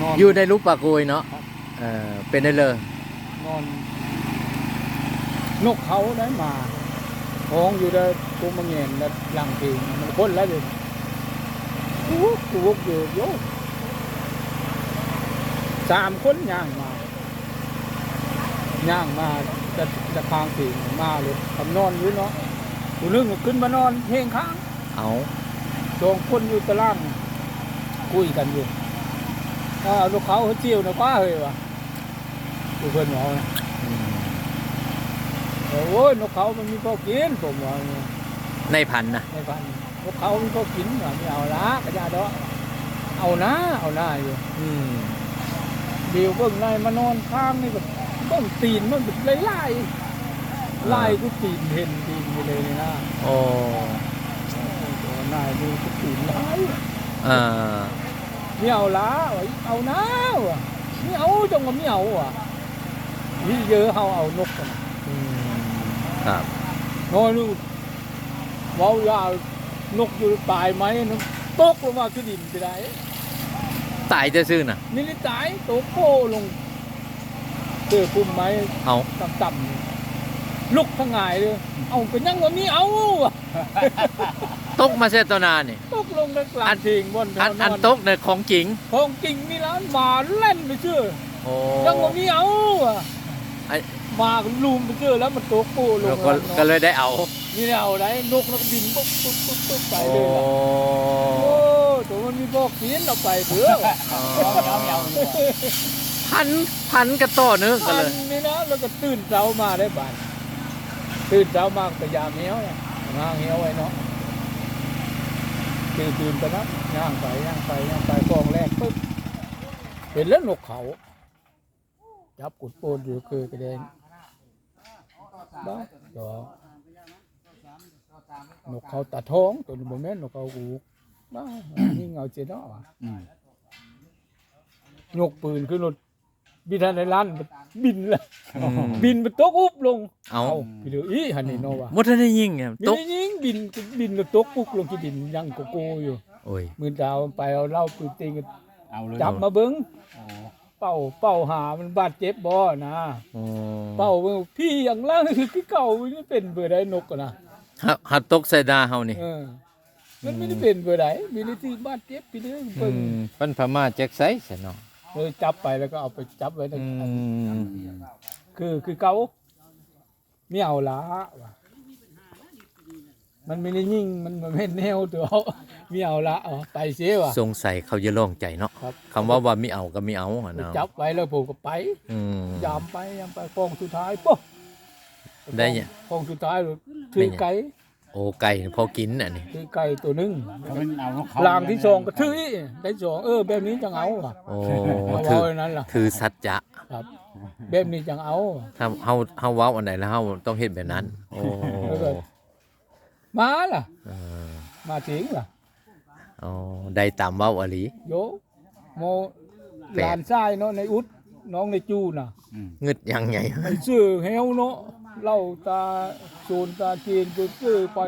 นอนอยู่ในรูปปลาโกยเนาะครับเออเป็นได้เลยนอนนกเขาได้มาห้องอยู่ได้กูมาเงียนแล้วหลังเพลงมันคนแล้วเลยกูวุกกูวุกอยู่โยสามคนย่างมาย่างมาจะจะคางเพลงมาเลยทำนอนอยู่เนาะกูนึกว่าขึ้นมานอนเพลงค้างเอาสองคนอยู่ตารางคุยกันอยู่ อ่าลูกเขาเขาเจียวนะป้าเฮ้ยวะกูเพิ่นบอกนะอืมโอ้ยนกเขามันมีข้าวกินผมว่าเนี่ยในพันนะ ในบ้านนกเขามีข้าวกินว่าไม่เอาละกระยาดอกเอานะเอาหน้าอยู่อืมเดี๋ยวเบิ่งในมานอนข้างนี่แบบเบิ่งตีนมันแบบไล่ไล่ไล่กูตีนเห็นตีนไปเลยนี่นะโอ้โอ้นายดูกูตีนไล่อ่า ไม่เอาละว่าเอานะว่ะไม่เอาจังว่าไม่เอาว่ะนี่เยอะเขาเอานกกันอืมครับน้อยลูกเว้ายาวนกอยู่ตายไหมนกตกลงมาขึ้นดินไปได้ตายจะซื่อๆน่ะนี่ลิตายตกโป้ลงเจอปุ่มไม้เอาต่ำๆ ลุกทั้งหงายเลยเอาเป็นยังว่ามีเอาว่ะตกมาเสียตัวนานนี่ ตกลงในกลางทิ้งบนอันอันตกในของจริงของจริงนี่ร้านหมาเล่นไปเชื่อโอ้ยังว่ามีเอาอะไอ้หมาก็ลุมไปเชื่อแล้วมันตกโป้ลงแล้วก็แล้วก็เลยได้เอา นี่เอาได้นกแล้วก็บินปุ๊บปุ๊บปุ๊บปุ๊บไปโอ้เลยล่ะโอ้ตัวมันมีบอกกินเราไปเถอะอ๋อพันพันกระต่อเนื้อกันอัเลยนนี่นะแล้วก็ตื่นเช้ามาได้บาน ตื่นเช้ามาก็ยามเหี้ยวนะงางเหี้ยวไว้เนาะตื่นตื่นไปนะย่างไปย่างไปย่างไปกองแรกปุ๊บเป็นเล่นนกเขาจับกุดโปนอยู่คือกระเด็นบ้าดอกนกเขาตาท้องตัวนี้บ่แม่นนกเขาอูกบ้านี่เงาเจเนาะอืมยกปืนขึ้นรถ บินทันในร้านบินเลยอืมบินไปตกอุบลงเอาพี่เดืออีหันนี่โนวะมดได้ยิงไงบิตนกยิงบินบินแล้วตกปุ๊กลงที่ดินยังโกโก้อยู่ โอ้ย มือดาวไปเอาเหล้าปืนตีกันเอาเลยจับมาเบิ้งโอ้เป่าเป่าหามันบาดเจ็บบ่นะโอ้เป่าเบิ่งพี่อย่างล่างคือเก่าไม่เป็นเบอร์ใดนกอะนะฮับฮับตกใส่ดาเฮานี่เออ มันไม่ได้เป็นเบอร์ใดมีลิที่บาดเจ็บพี่เดืออืเบิ่งมเพิ่นพม่าแจ็คไซส์ซะเนาะ เลยจับไปแล้วก็เอาไปจับไว้ในอืมคือคือเก่าไม่เอาละว่ะมันไม่ได้ยิ่งมันมันไม่แนวตัวเอาไม่เอาละเอาไปเสียว่ะ สงสัยเขาจะลองใจเนาะครับ คำว่าว่าไม่เอาก็ไม่เอาอะเนาะจับไว้แล้วผมก็ไปอืม ยามไปยามไปกองสุดท้ายปุ๊บได้เนี่ยกองสุดท้ายเลยถือไก่ โอ้ไก่พอกินอันนี้ถือไก่ตัวหนึงถ้ามันเอาของเขาลางที่สองก็ถืออีกได้สองเออ แบบนี้จังเอาว่ะโอ้เอาถือไว้นั้นล่ะถือสัจจะครับ แบบนี้จังเอา ถ้าเฮาเฮาเว้าอันไหนแล้วเฮาต้องเฮ็ดแบบนั้น โอ้แล้วก็ มาล่ะ เออมาถึงล่ะอ๋อได้ตามเว้าอหลี โยโมหลานชายเนาะในอุด น้องในจูน่ะอืมงึดยังไงไปซื้อเฮวเนาะเหล้าตาโซนตาเจนไปซื้อไป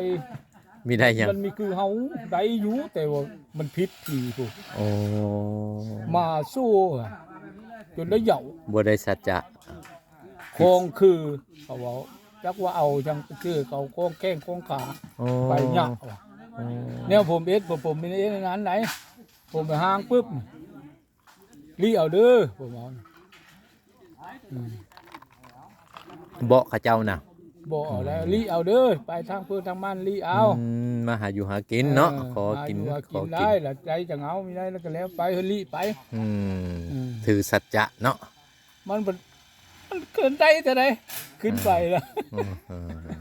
มีได้ยังมันมีคือเฮาได้อยู่แต่ว่ามันผิดทีพวกโอ้มาสู้อะจนได้เหย่าบ่ได้สัจจะคองคือเขาว่าจักว่าเอาจังคือเขาโค้งแข้งโค้งขาโอ้ไปหยักว่ะโอ้แนวผมเอ็ดผมผมมีเอ็ดในนั้นไหน ผมไปห้างปุ๊บรีเอาเด้อผมเอาอืม เบาะเขาเจ้าน่ะบอกเอาแล้วรีเอาเด้อไปทางเพื่อทางมันรีเอาอืมมาหาอยู่หากินเนาะขอกินมาขยู่อว่ากินกินได้ละใจจะเอาไม่ได้แล้วก็แล้วไปเฮยรีไป อืมอืม ถือสัจจะเนาะมันเป็นมันเกินใจแต่ไหนขึ้นไปแล้วอืมอืม